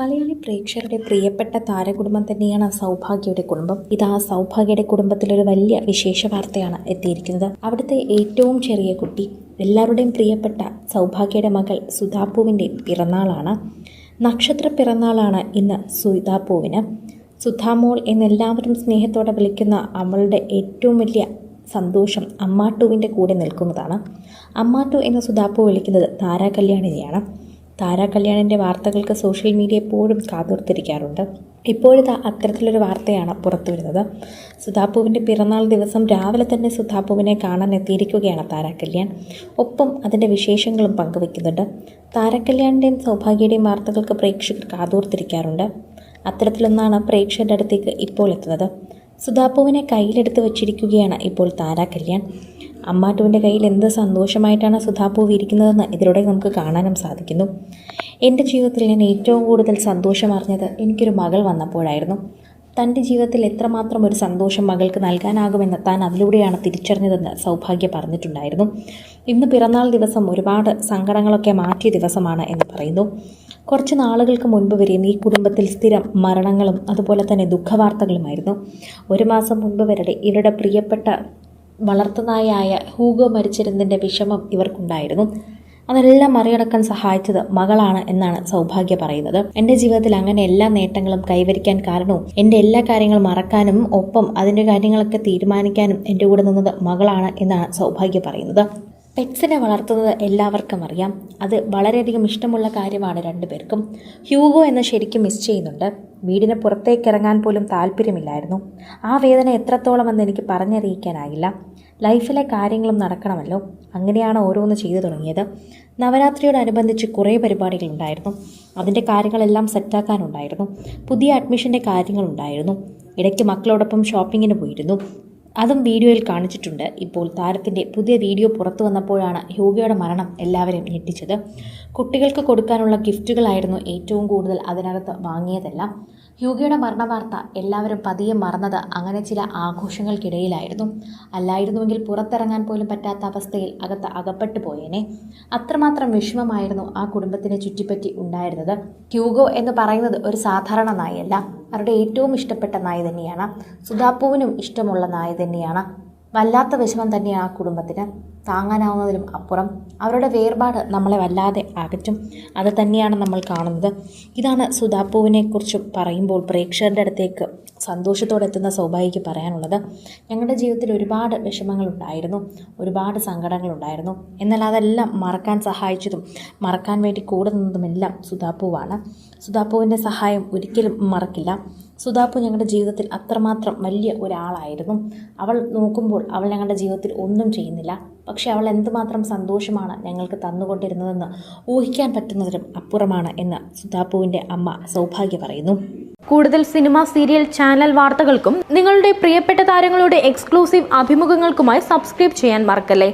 മലയാളി പ്രേക്ഷകരുടെ പ്രിയപ്പെട്ട താരകുടുംബം തന്നെയാണ് സൗഭാഗ്യയുടെ കുടുംബം. ഇത് ആ സൗഭാഗ്യയുടെ കുടുംബത്തിലൊരു വലിയ വിശേഷ വാർത്തയാണ് എത്തിയിരിക്കുന്നത്. അവിടുത്തെ ഏറ്റവും ചെറിയ കുട്ടി എല്ലാവരുടെയും പ്രിയപ്പെട്ട സൗഭാഗ്യയുടെ മകൾ സുധാപൂവിന്റെ പിറന്നാളാണ്. നക്ഷത്ര പിറന്നാളാണ് ഇന്ന് സുധാപൂവിന്. സുധാമോൾ എന്നെല്ലാവരും സ്നേഹത്തോടെ വിളിക്കുന്ന അവളുടെ ഏറ്റവും വലിയ സന്തോഷം അമ്മാട്ടുവിന്റെ കൂടെ നിൽക്കുന്നതാണ്. അമ്മാട്ടു എന്ന സുധാപ്പു വിളിക്കുന്നത് താരാ കല്യാണിനെയാണ് താരാ കല്യാണിന്റെ വാർത്തകൾക്ക് സോഷ്യൽ മീഡിയ എപ്പോഴും കാതോർത്തിരിക്കാറുണ്ട്. ഇപ്പോഴത്തെ അത്തരത്തിലൊരു വാർത്തയാണ് പുറത്തു വരുന്നത് സുധാപ്പുവിന്റെ പിറന്നാൾ ദിവസം രാവിലെ തന്നെ സുധാപ്പുവിനെ കാണാൻ എത്തിയിരിക്കുകയാണ് താരാ കല്യാൺ. ഒപ്പം അതിന്റെ വിശേഷങ്ങളും പങ്കുവെക്കുന്നുണ്ട് താരാ കല്യാണിന്റെയും സൗഭാഗ്യയുടെയും വാർത്തകൾക്ക് പ്രേക്ഷകർ കാതോർത്തിരിക്കാറുണ്ട്. അത്തരത്തിലൊന്നാണ് പ്രേക്ഷകരുടെ അടുത്തേക്ക് ഇപ്പോൾ എത്തുന്നത്. സുധാപ്പുവിനെ കയ്യിലെടുത്ത് വച്ചിരിക്കുകയാണ് ഇപ്പോൾ താരാ കല്യാൺ. അമ്മാട്ടുവിന്റെ കയ്യിൽ എന്ത് സന്തോഷമായിട്ടാണ് സുധാപ്പൂവ് ഇരിക്കുന്നതെന്ന് ഇതിലൂടെ നമുക്ക് കാണാനും സാധിക്കുന്നു. എന്റെ ജീവിതത്തിൽ ഞാൻ ഏറ്റവും കൂടുതൽ സന്തോഷം അറിഞ്ഞത് എനിക്കൊരു മകൾ വന്നപ്പോഴായിരുന്നു. തന്റെ ജീവിതത്തിൽ എത്രമാത്രം ഒരു സന്തോഷം മകൾക്ക് നൽകാനാകുമെന്ന് താൻ അതിലൂടെയാണ് തിരിച്ചറിഞ്ഞതെന്ന് സൗഭാഗ്യ പറഞ്ഞിട്ടുണ്ടായിരുന്നു. ഇന്ന് പിറന്നാൾ ദിവസം ഒരുപാട് സങ്കടങ്ങളൊക്കെ മാറ്റിയ ദിവസമാണ് എന്ന് പറയുന്നു. കുറച്ച് നാളുകൾക്ക് മുൻപ് വരെയും ഈ കുടുംബത്തിൽ സ്ഥിരം മരണങ്ങളും അതുപോലെ തന്നെ ദുഃഖവാർത്തകളുമായിരുന്നു. ഒരു മാസം മുൻപ് വരെ ഇവരുടെ പ്രിയപ്പെട്ട വളർത്തുനായായ ഹൂഗോ മരിച്ചിരുന്നതിന്റെ വിഷമം ഇവർക്കുണ്ടായിരുന്നു. അതെല്ലാം മറികടക്കാൻ സഹായിച്ചത് മകളാണ് എന്നാണ് സൗഭാഗ്യ പറയുന്നത്. എന്റെ ജീവിതത്തിൽ അങ്ങനെ എല്ലാ നേട്ടങ്ങളും കൈവരിക്കാൻ കാരണവും എന്റെ എല്ലാ കാര്യങ്ങളും മറക്കാനും ഒപ്പം അതിന്റെ കാര്യങ്ങളൊക്കെ തീരുമാനിക്കാനും എന്റെ കൂടെ നിന്നത് മകളാണ് എന്നാണ് സൗഭാഗ്യ പറയുന്നത്. പെറ്റ്സിനെ വളർത്തുന്നത് എല്ലാവർക്കും അറിയാം. അത് വളരെയധികം ഇഷ്ടമുള്ള കാര്യമാണ് രണ്ടുപേർക്കും. ഹ്യൂഗോ എന്ന് ശരിക്കും മിസ് ചെയ്യുന്നുണ്ട്. വീടിന് പുറത്തേക്ക് ഇറങ്ങാൻ പോലും താല്പര്യമില്ലായിരുന്നു. ആ വേദന എത്രത്തോളം എന്ന് എനിക്ക് പറഞ്ഞറിയിക്കാനാകില്ല ലൈഫിലെ കാര്യങ്ങളും നടക്കണമല്ലോ. അങ്ങനെയാണ് ഓരോന്ന് ചെയ്തു തുടങ്ങിയത്. നവരാത്രിയോടനുബന്ധിച്ച് കുറേ പരിപാടികളുണ്ടായിരുന്നു അതിന്റെ കാര്യങ്ങളെല്ലാം സെറ്റാക്കാനുണ്ടായിരുന്നു. പുതിയ അഡ്മിഷന്റെ കാര്യങ്ങളുണ്ടായിരുന്നു. ഇടയ്ക്ക് മക്കളോടൊപ്പം ഷോപ്പിങ്ങിന് പോയിരുന്നു. അതും വീഡിയോയിൽ കാണിച്ചിട്ടുണ്ട്. ഇപ്പോൾ താരത്തിന്റെ പുതിയ വീഡിയോ പുറത്തു വന്നപ്പോഴാണ് യോഗയുടെ മരണം എല്ലാവരെയും ഞെട്ടിച്ചത്. കുട്ടികൾക്ക് കൊടുക്കാനുള്ള ഗിഫ്റ്റുകളായിരുന്നു ഏറ്റവും കൂടുതൽ അതിനകത്ത് വാങ്ങിയതെല്ലാം. യോഗയുടെ മരണവാർത്ത എല്ലാവരും പതിയെ മറന്നത് അങ്ങനെ ചില ആഘോഷങ്ങൾക്കിടയിലായിരുന്നു. അല്ലായിരുന്നുവെങ്കിൽ പുറത്തിറങ്ങാൻ പോലും പറ്റാത്ത അവസ്ഥയിൽ അകത്ത് അകപ്പെട്ടു പോയേനെ. അത്രമാത്രം വിഷമമായിരുന്നു ആ കുടുംബത്തിനെ ചുറ്റിപ്പറ്റി ഉണ്ടായിരുന്നത്. ഹ്യൂഗോ എന്ന് പറയുന്നത് ഒരു സാധാരണ നായല്ല അവരുടെ ഏറ്റവും ഇഷ്ടപ്പെട്ട നായ തന്നെയാണ് സുധാപ്പുവിനും ഇഷ്ടമുള്ള നായ തന്നെയാണ് വല്ലാത്ത വിഷമം തന്നെയാണ് ആ കുടുംബത്തിന്. താങ്ങാനാവുന്നതിലും അപ്പുറം അവരുടെ വേർപാട് നമ്മളെ വല്ലാതെ അകറ്റും. അത് തന്നെയാണ് നമ്മൾ കാണുന്നത്. ഇതാണ് സുധാപ്പുവിനെക്കുറിച്ച് പറയുമ്പോൾ പ്രേക്ഷകരുടെ അടുത്തേക്ക് സന്തോഷത്തോടെ എത്തുന്ന സൗഭാഗ്യക്ക് പറയാനുള്ളത്. ഞങ്ങളുടെ ജീവിതത്തിൽ ഒരുപാട് വിഷമങ്ങളുണ്ടായിരുന്നു ഒരുപാട് സങ്കടങ്ങളുണ്ടായിരുന്നു എന്നാൽ അതെല്ലാം മറക്കാൻ സഹായിച്ചതും മറക്കാൻ വേണ്ടി കൂടെ നിന്നതുമെല്ലാം സുധാപ്പുവാണ്. സുധാപ്പുവിന്റെ സഹായം ഒരിക്കലും മറക്കില്ല. സുധാപ്പു ഞങ്ങളുടെ ജീവിതത്തിൽ അത്രമാത്രം വലിയ ഒരാളായിരുന്നു. അവൾ നോക്കുമ്പോൾ അവൾ ഞങ്ങളുടെ ജീവിതത്തിൽ ഒന്നും ചെയ്യുന്നില്ല. പക്ഷേ അവൾ എന്തുമാത്രം സന്തോഷമാണ് ഞങ്ങൾക്ക് തന്നുകൊണ്ടിരുന്നതെന്ന് ഊഹിക്കാൻ പറ്റുന്നതിലും അപ്പുറമാണ് എന്ന് സുധാപ്പുവിന്റെ അമ്മ സൗഭാഗ്യ പറയുന്നു. കൂടുതൽ സിനിമ സീരിയൽ ചാനൽ വാർത്തകൾക്കും നിങ്ങളുടെ പ്രിയപ്പെട്ട താരങ്ങളുടെ എക്സ്ക്ലൂസീവ് അഭിമുഖങ്ങൾക്കുമായി സബ്സ്ക്രൈബ് ചെയ്യാൻ മറക്കല്ലേ?